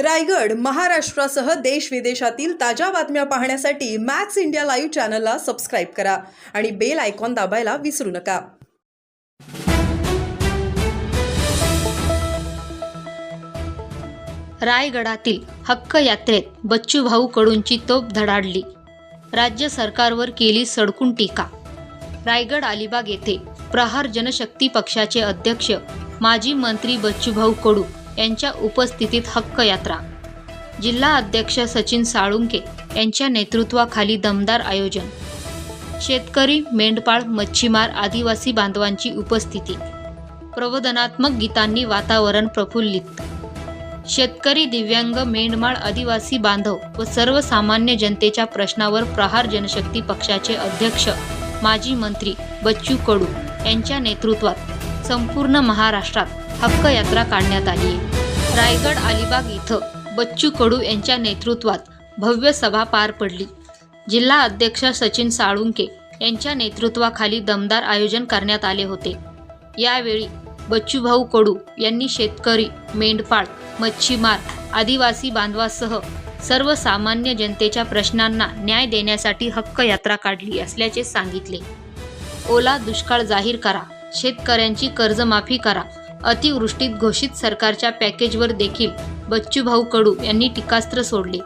रायगड महाराष्ट्रासह देश विदेशातील ताज्या बातम्या पाहण्यासाठी मॅक्स इंडिया लाईव्ह चॅनलला सबस्क्राईब करा आणि बेल आयकॉन दाबायला विसरू नका. रायगडातील हक्क यात्रेत बच्चूभाऊ कडूंची तोप धडाडली. राज्य सरकारवर केली सडकून टीका. रायगड अलिबाग येथे प्रहार जनशक्ती पक्षाचे अध्यक्ष माजी मंत्री बच्चूभाऊ कडू यांच्या उपस्थितीत हक्क यात्रा जिल्हा अध्यक्ष सचिन साळुंके यांच्या नेतृत्वाखाली दमदार आयोजन. शेतकरी मेंढपाळ मच्छीमार आदिवासी बांधवांची उपस्थिती. प्रबोधनात्मक गीतांनी वातावरण प्रफुल्लित. शेतकरी दिव्यांग मेंढमाळ आदिवासी बांधव व सर्वसामान्य जनतेच्या प्रश्नावर प्रहार जनशक्ती पक्षाचे अध्यक्ष माजी मंत्री बच्चू कडू यांच्या नेतृत्वात संपूर्ण महाराष्ट्रात हक्क यात्रा काढण्यात आली. आहे रायगड अलिबाग इथं बच्चू कडू यांच्या नेतृत्वात भव्य सभा पार पडली. जिल्हा अध्यक्ष सचिन साळुंके यांच्या नेतृत्वाखाली दमदार आयोजन करण्यात आले होते. यावेळी बच्चूभाऊ कडू यांनी शेतकरी मेंढपाळ मच्छीमार आदिवासी बांधवासह सर्वसामान्य जनतेच्या प्रश्नांना न्याय देण्यासाठी हक्क यात्रा काढली असल्याचे सांगितले. ओला दुष्काळ जाहीर करा. शेतकऱ्यांची कर्जमाफी करा. अतिवृष्टीत घोषित सरकारच्या पॅकेजवर देखील बच्चूभाऊ कडू यांनी टीकास्त्र सोडले.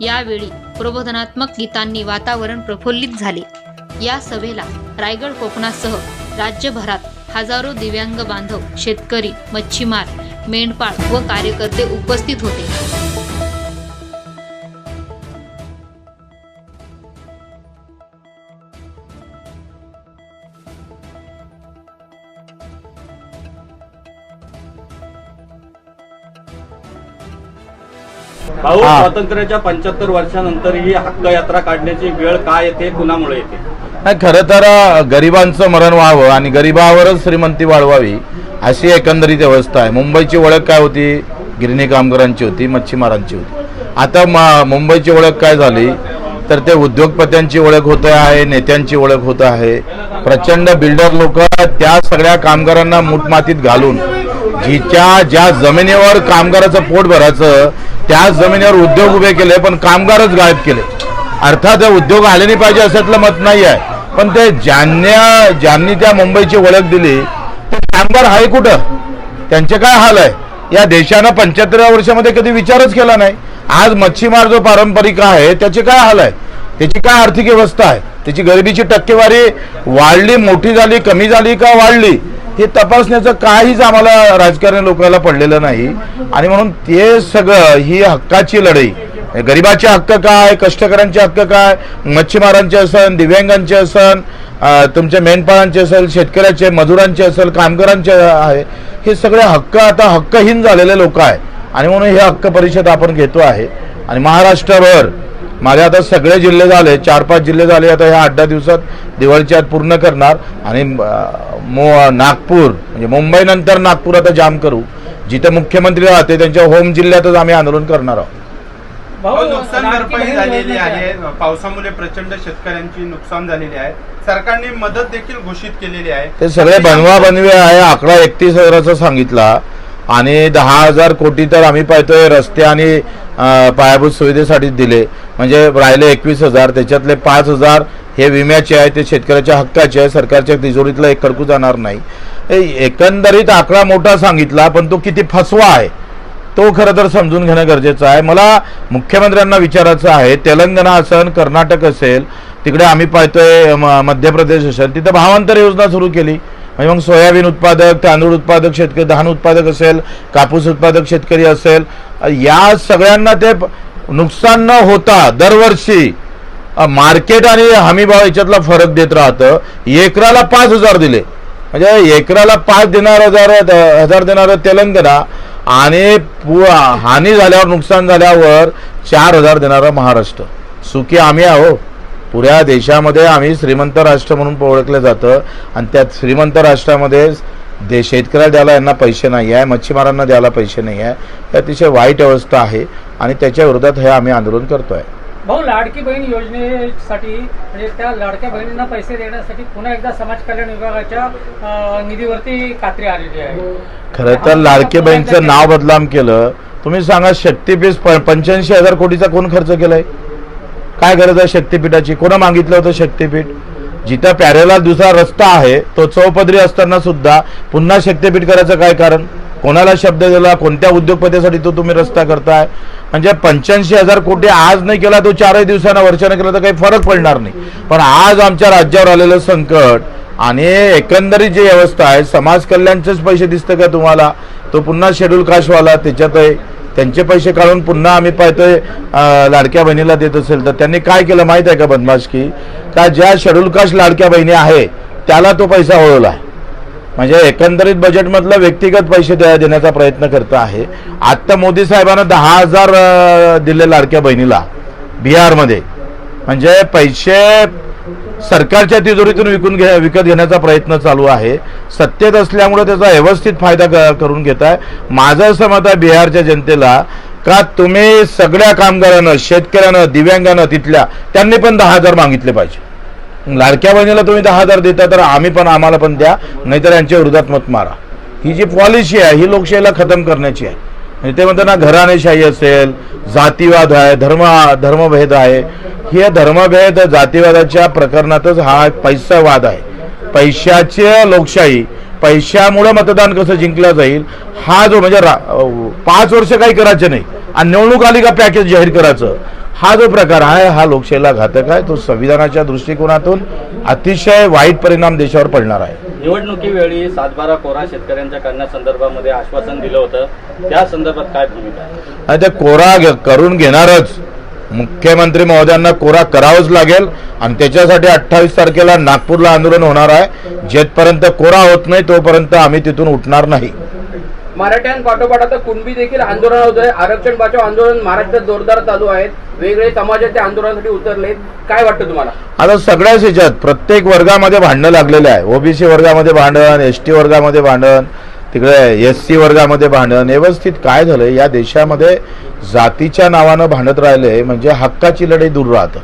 यावेळी प्रबोधनात्मक गीतांनी वातावरण प्रफुल्लित झाले. या सभेला रायगड कोकणासह राज्यभरात हजारो दिव्यांग बांधव शेतकरी मच्छीमार मेंढपाळ व कार्यकर्ते उपस्थित होते. भाऊ. स्वातंत्र्याच्या पंच्याहत्तर वर्षानंतर ही हक्क यात्रा काढण्याची वेळ काय येते कुणामुळे येते? नाही खरं तर गरिबांचं मरण व्हावं आणि गरिबावरच श्रीमंती वाढवावी अशी एकंदरीत व्यवस्था आहे. मुंबईची ओळख काय होती? गिरणी कामगारांची होती मच्छीमारांची होती. आता मुंबईची ओळख काय झाली? तर ते उद्योगपत्यांची ओळख होत आहे नेत्यांची ओळख होत आहे. प्रचंड बिल्डर लोक त्या सगळ्या कामगारांना मुठमातीत घालून जिच्या ज्या जमिनीवर कामगाराचं पोट भरायचं त्या जमिनीवर उद्योग उभे केले पण कामगारच गायब केले. अर्थात उद्योग आले नाही पाहिजे असं मत नाही आहे. पण ते ज्यांना ज्यांनी त्या मुंबईची ओळख दिली ते कामगार आहे कुठं? त्यांचे काय हाल आहे? या देशानं पंच्याहत्तर वर्षामध्ये कधी विचारच केला नाही. आज मच्छीमार जो पारंपरिक आहे त्याचे काय हाल आहे? त्याची काय आर्थिक व्यवस्था आहे? त्याची गरिबीची टक्केवारी वाढली मोठी झाली कमी झाली का वाढली? हे तपासण्याचं काहीच आम्हाला राजकारण लोकांना पडलेलं नाही. आणि म्हणून ते सगळं ही हक्काची लढाई. गरिबाचे हक्क काय कष्टकऱ्यांचे हक्क काय मच्छीमारांचे असन दिव्यांगांचे असन तुमच्या मेंढपाळांचे असेल शेतकऱ्याचे मजुरांचे असेल कामगारांचे आहे. हे सगळे हक्क आता हक्कहीन झालेले लोक आहे आणि म्हणून हे हक्क परिषद आपण घेतो आहे. आणि महाराष्ट्रभर माझे आता सगळे जिल्हे झाले चार पाच जिल्हे झाले आता ह्या आठ दहा दिवसात दिवाळीच्या आत पूर्ण करणार. आणि मो नागपूर म्हणजे मुंबईनंतर नागपूर आता जाम करू. जिथे मुख्यमंत्री राहते त्यांच्या होम जिल्ह्यातच आम्ही आंदोलन करणार आहोत. भाऊ नुकसान भरपाई झालेली आहे. पावसामुळे प्रचंड शेतकऱ्यांची नुकसान झालेली आहे. सरकारने मदत देखील घोषित केलेली आहे. ते सगळे बनवा बनवे आहे. आकडा एकतीस हजाराचा सांगितला. आणि दहा हजार कोटी तर आम्ही पाहतोय रस्ते आणि पायाभूत सुविधेसाठी दिले. म्हणजे राहिले एकवीस हजार त्याच्यातले पाच हजार हे विम्याचे आहे ते शेतकऱ्याच्या हक्काचे आहे सरकारच्या तिजोरीतला एक खडकू जाणार नाही. एकंदरीत आकडा मोठा सांगितला पण तो किती फसवा आहे तो खरं तर समजून घेणं गरजेचं आहे. मला मुख्यमंत्र्यांना विचारायचं आहे तेलंगणा असेल कर्नाटक असेल तिकडे आम्ही पाहतोय म- मध्य प्रदेश असेल तिथं भावांतर योजना सुरू केली. म्हणजे मग सोयाबीन उत्पादक तांदूळ उत्पादक शेतकरी धान उत्पादक असेल कापूस उत्पादक शेतकरी असेल या सगळ्यांना ते नुकसान न होता दरवर्षी मार्केट आणि हमीभाव याच्यातला फरक देत राहतं. एकराला पाच हजार दिले. म्हणजे एकराला पाच देणार हजार हजार देणार तेलंगणा आणि पु- हानी झाल्यावर नुकसान झाल्यावर चार हजार देणारा महाराष्ट्र. सुखी आम्ही आहो पुऱ्या देशामध्ये आम्ही श्रीमंत राष्ट्र म्हणून ओळखलं जातं. आणि त्यात श्रीमंत राष्ट्रामध्ये दे शेतकऱ्याला द्यायला यांना पैसे नाही आहे मच्छीमारांना द्यायला पैसे नाही आहे. ही अतिशय वाईट अवस्था आहे आणि त्याच्या विरोधात हे आम्ही आंदोलन करतो आहे भाऊ लाडकी बहीण योजनेसाठी म्हणजे त्या लाडक्या बहिणींना पैसे देण्यासाठी पुन्हा एकदा समाज कल्याण विभागाच्या निधीवरती कात्री आलेली आहे. खरं तर लाडके बहीणचं नाव बदनाम केलं. तुम्ही सांगा शक्तीपीठ पंच्याऐंशी हजार कोटीचा कोण खर्च केलाय? काय गरज आहे शक्तीपीठाची? कोणा मागितलं होतं शक्तीपीठ? जिथं पॅरेला दुसरा रस्ता आहे तो चौपदरी असताना सुद्धा पुन्हा शक्तीपीठ करायचं काय कारण? कोणाला शब्द दिला? कोणत्या उद्योगपतीसाठी तो तुम्ही रस्ता करताय? म्हणजे पंच्याऐंशी हजार कोटी आज नाही केला तो चारही दिवसानं वर्षानं केला तर काही फरक पडणार नाही. पण आज आमच्या राज्यावर आलेलं संकट आणि एकंदरीत जी व्यवस्था आहे समाज कल्याणचेच पैसे दिसतं का तुम्हाला? तो पुन्हा शेड्यूल कास्टवाला त्याच्यातही त्यांचे पैसे काढून पुन्हा आम्ही पाहतोय लाडक्या बहिणीला देत असेल तर त्यांनी काय केलं माहीत आहे का बदमाश की? का ज्या शेड्यूलकास्ट लाडक्या बहिणी आहे त्याला तो पैसा वळवला आहे. म्हणजे एकंदरीत बजेटमधलं व्यक्तिगत पैसे द्या- देण्याचा प्रयत्न करत आहे. आत्ता मोदी साहेबांना दहा हजार दिले लाडक्या बहिणीला बिहारमध्ये. म्हणजे पैसे सरकारच्या तिजोरीतून विकून घे विकत घेण्याचा प्रयत्न चालू आहे. सत्तेत असल्यामुळे त्याचा व्यवस्थित फायदा क- करून घेत आहे. माझं असं मत आहे बिहारच्या जनतेला का तुम्ही सगळ्या कामगारानं शेतकऱ्यानं दिव्यांगानं तिथल्या त्यांनी पण दहा हजार मागितले पाहिजे. लाडक्या बहिणीला तुम्ही दहा हजार देता तर आम्ही पण आम्हाला पण द्या. नाहीतर यांच्या विरोधात मत मारा. ही जी पॉलिसी आहे ही लोकशाहीला खतम करण्याची आहे. ते म्हणतात ना घराणेशाही असेल जातीवाद आहे धर्म धर्मभेद आहे. हे धर्मभेद जातीवादाच्या प्रकरणातच हा पैसावाद आहे. पैशाची लोकशाही पैशामुळं मतदान कसं जिंकलं जाईल हा जो म्हणजे रा- पाच वर्ष काही करायचं नाही आणि निवडणूक आली का पॅकेज जाहीर करायचं हा जो प्रकार आहे हा लोकशाहीला घातक आहे तो संविधानाच्या दृष्टिकोनातून अतिशय वाईट परिणाम देशावर पडणार आहे. निवडणुकीवेळी सातबारा कोरा शेतकऱ्यांच्या करण्यासंदर्भामध्ये आश्वासन दिलं होतं. त्या संदर्भात काय भूमिका ते कोरा घे- करून घेणारच. मुख्यमंत्री महोदयांना कोरा करावंच लागेल आणि त्याच्यासाठी अठ्ठावीस तारखेला नागपूरला आंदोलन होणार आहे. जेथपर्यंत कोरा होत नाही तोपर्यंत आम्ही तिथून उठणार नाही. मराठ्यांपाठोपाठ आता कुणबी देखील आंदोलन होत आहे आरक्षण बचाव आंदोलन महाराष्ट्रात जोरदार चालू आहेत. वेगळे समाजाच्या आंदोलनासाठी उतरलेत. काय वाटतं तुम्हाला? आता सगळ्याच ह्याच्यात प्रत्येक वर्गामध्ये भांडणं लागलेले आहे. ओबीसी वर्गामध्ये भांडण एस टी वर्गामध्ये भांडण तिकडे एस सी वर्गामध्ये भांडण व्यवस्थित काय झालं या देशामध्ये जातीच्या नावानं भांडत राहिले म्हणजे हक्काची लढाई दूर राहतं.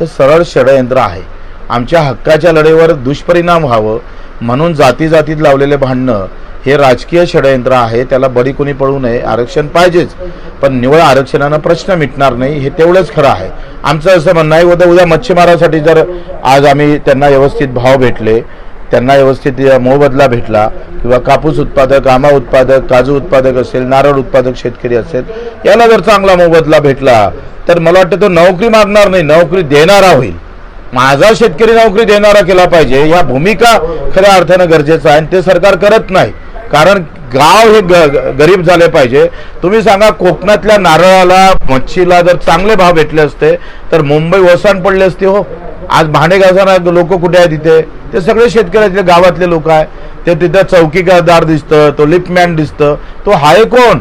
हे सरळ षडयंत्र आहे. आमच्या हक्काच्या लढाईवर दुष्परिणाम व्हावं म्हणून जाती जातीत लावलेले भांडणं हे राजकीय षडयंत्र आहे त्याला बडी कोणी पडू नये आरक्षण पाहिजेच. पण निवळ आरक्षणानं प्रश्न मिटणार नाही हे तेवढंच खरं आहे. आमचं असं म्हणणं आहे उद्या उद्या मच्छीमारासाठी जर आज आम्ही त्यांना व्यवस्थित भाव भेटले त्यांना व्यवस्थित मोबदला भेटला किंवा कापूस उत्पादक आंबा उत्पादक काजू उत्पादक असेल नारळ उत्पादक शेतकरी असेल याला जर चांगला मोबदला भेटला तर मला वाटतं तो नोकरी मागणार नाही नोकरी देणारा होईल. माझा शेतकरी नोकरी देणारा केला पाहिजे या भूमिका खऱ्या अर्थानं गरजेचं आहे आणि ते सरकार करत नाही. कारण गाव हे ग- गरीब झाले पाहिजे. तुम्ही सांगा कोकणातल्या नारळाला मच्छीला जर चांगले भाव भेटले असते तर मुंबई वसाण पडले असते हो. आज भांडे घासणारा लोक कुठे आहेत तिथे ते सगळे शेतकऱ्यातले गावातले लोक आहे ते तिथं चौकीदार दिसतं तो लिफ्टमॅन दिसतं. तो हाय कोण?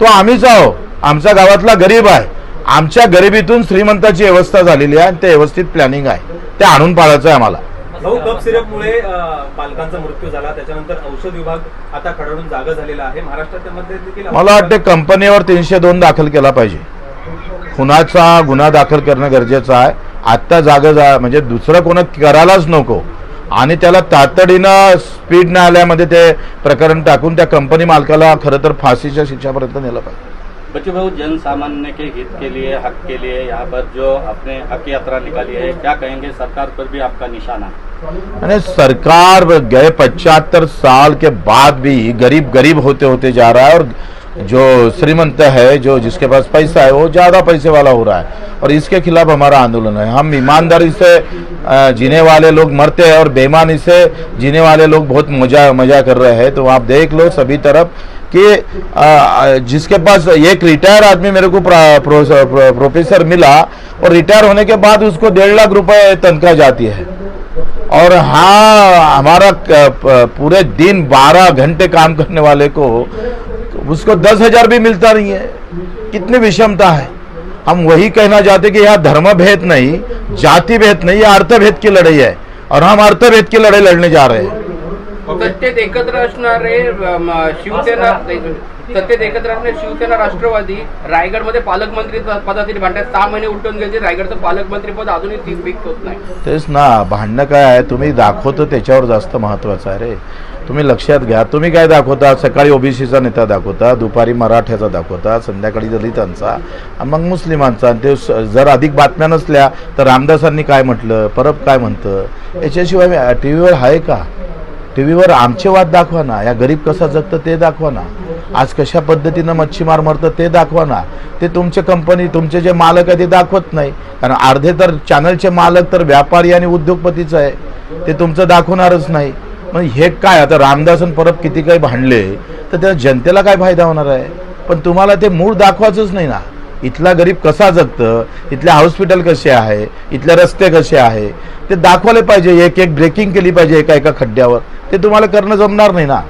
तो आम्हीच आहो. आमचा गावातला गरीब आहे. आमच्या गरिबीतून श्रीमंताची व्यवस्था झालेली आहे आणि ते व्यवस्थित प्लॅनिंग आहे. ते आणून पाळायचं आहे आम्हाला. भाऊ कप सिरपमुळे अं, बालकांचा मृत्यू झाला. त्याच्यानंतर औषध विभाग आता खडळून जागा झालेला आहे. महाराष्ट्रामध्ये देखील मला वाटते कंपनीवर तीनशे दोन दाखल केला पाहिजे. खुनाचा गुन्हा दाखल करणं गरजेचं आहे. आत्ता जागा जा म्हणजे दुसरं कोणा करायलाच नको. आणि त्याला तातडीनं स्पीड न्यायालयामध्ये ते प्रकरण टाकून त्या कंपनी मालकाला खरं तर फाशीच्या शिक्षापर्यंत नेलं पाहिजे. बच्चू भाऊ जन सामान्य के हित के लिए, हक के लिए यहाँ पर जो अपने हक यात्रा निकाली है, क्या कहेंगे? सरकार पर भी आपका निशाना अरे, सरकार गए पचहत्तर साल के बाद भी गरीब गरीब होते होते जा रहा है और जो श्रीमंत है, जो जिसके पास पैसा है, वो ज़्यादा पैसे वाला हो रहा है और इसके खिलाफ हमारा आंदोलन है। हम ईमानदारी से जीने वाले लोग मरते हैं और बेईमानी से जीने वाले लोग बहुत मज़ा मज़ा कर रहे हैं। तो आप देख लो सभी तरफ़ कि जिसके पास एक रिटायर आदमी मेरे को प्रा- प्रो- प्रो- प्रोफेसर मिला और रिटायर होने के बाद उसको डेढ़ लाख रुपए तनख्वाह जाती है। और हाँ हमारा पूरे दिन बारह घंटे काम करने वाले को, उसको दस हज़ार भी मिलता नहीं है। कितनी विषमता है। हम वही कहना चाहते कि यहाँ धर्म भेद नहीं जाति भेद नहीं यह अर्थभेद की लड़ाई है। और हम अर्थभेद की लड़ाई लड़ने जा रहे हैं। सत्तेत एकत्र असणारे शिवसेना सत्तेत एकत्र असणे शिवसेना राष्ट्रवादी रायगडमध्ये पालकमंत्री पदासाठी भांडण्यात सहा महिने उलटून गेले रायगडचं पालकमंत्री पद अजूनही ती फिक्स होत नाही. तेच ना भांडणं काय आहे? तुम्ही दाखवतं त्याच्यावर जास्त महत्त्वाचं आहे रे. तुम्ही लक्षात घ्या. तुम्ही काय दाखवता? सकाळी ओबीसीचा नेता दाखवता दुपारी मराठ्याचा दाखवता संध्याकाळी दलितांचा मग मुस्लिमांचा. आणि ते जर अधिक बातम्या नसल्या तर रामदासांनी काय म्हटलं? परब काय म्हणतं? याच्याशिवाय टी व्हीवर आहे का? टी व्हीवर आमचे वाद दाखवा ना या गरीब कसा जगतं ते दाखवा ना. आज कशा पद्धतीनं मच्छीमार मरतं ते दाखवा ना. ते तुमचे कंपनी तुमचे जे मालक आहे ते दाखवत नाही. कारण अर्धे तर चॅनलचे मालक तर व्यापारी आणि उद्योगपतीचं आहे. ते तुमचं दाखवणारच नाही. मग हे काय? आता रामदासन परत किती काही भांडले तर त्या जनतेला काय फायदा होणार आहे? पण तुम्हाला ते मूळ दाखवायचंच नाही ना. इथला गरीब कसा जगतं? इथले हॉस्पिटल कसे आहे? इथले रस्ते कसे आहे? ते दाखवले पाहिजे एक एक ब्रेकिंग केली पाहिजे एका एका खड्ड्यावर. ते तुम्हाला करणं जमणार नाही ना.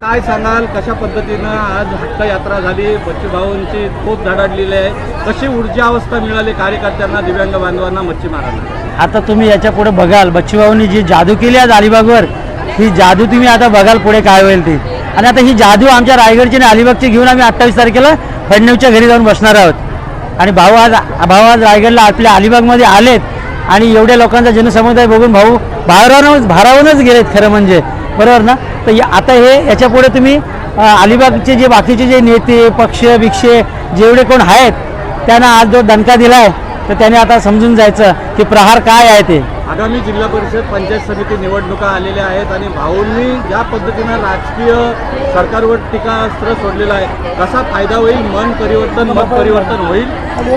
काय सांगाल कशा पद्धतीनं आज हक्क यात्रा झाली? बच्चूभाऊंची खूप धडाडलेली आहे. कशी ऊर्जा अवस्था मिळाली कार्यकर्त्यांना दिव्यांग बांधवांना मच्छीमारांना? आता तुम्ही याच्यापुढे बघाल बच्चूभाऊंनी जी जादू केली आज अलिबागवर ही जादू तुम्ही आता बघाल पुढे काय होईल ती. आणि आता ही जादू आमच्या रायगडची आणि अलिबागची घेऊन आम्ही अठ्ठावीस तारखेला फडणवीसच्या घरी जाऊन बसणार आहोत. आणि भाऊ आज भाऊ आज रायगडला आपल्या अलिबागमध्ये आलेत. आणि एवढ्या लोकांचा जनसमुदाय बघून भाऊ भारावूनच भारावूनच गेलेत खरं म्हणजे. बरोबर ना? तर या- आता हे याच्यापुढे तुम्ही अलिबागचे जे बाकीचे जे नेते पक्ष भिक्षे जेवढे कोण आहेत त्यांना आज जो दणका दिलाय तर त्याने आता समजून जायचं की प्रहार काय आहे ते. आगामी जिल्हा परिषद पंचायत समिती निवडणुका आलेल्या आहेत आणि भाऊंनी ज्या पद्धतीनं राजकीय सरकारवर टीकास्त्र सोडलेलं आहे कसा फायदा होईल? मन परिवर्तन मत परिवर्तन होईल?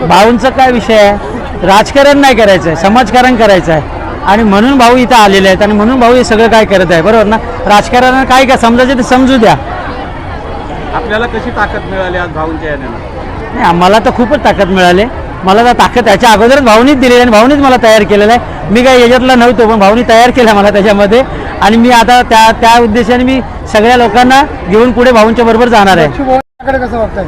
भाऊंचा काय विषय आहे? राजकारण नाही करायचं आहे समाजकारण करायचं आहे आणि म्हणून भाऊ इथं आलेले आहेत आणि म्हणून भाऊ हे सगळं काय करत आहे बरोबर ना? राजकारण काय काय समजायचं ते समजू द्या. आपल्याला कशी ताकद मिळाली आज भाऊंच्या याने? नाही आम्हाला तर खूपच ताकद मिळाली. मला तर ताकद त्याच्या अगोदरच भाऊनीच दिलेली आणि भाऊनीच मला तयार केलेलं आहे. मी काही याच्यातला नव्हतो पण भाऊनी तयार केलं मला त्याच्यामध्ये. आणि मी आता त्या त्या उद्देशाने मी सगळ्या लोकांना घेऊन पुढे भाऊंच्या बरोबर जाणार आहे. कडे कसं बघताय?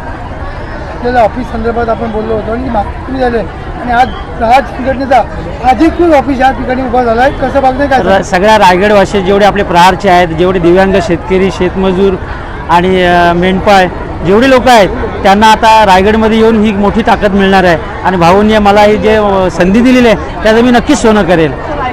आपल्याला ऑफिस संदर्भात आपण बोललो होतो आणि मागणी झाले आणि आज राज संघटनेचा अधिकृत ऑफिस या ठिकाणी उभा झाला आहे कसं बघणं काय? र- सगळ्या रायगडवासी जेवढे आपले प्रहारचे आहेत जेवढे दिव्यांग शेतकरी शेतमजूर आणि मेंढपाळ जेवढे लोक आहेत त्यांना आता रायगडमध्ये येऊन ही मोठी ताकद मिळणार आहे. आणि भाऊंनी मला ही जे संधी दिलेली आहे त्याचं मी नक्कीच सोनं करेल.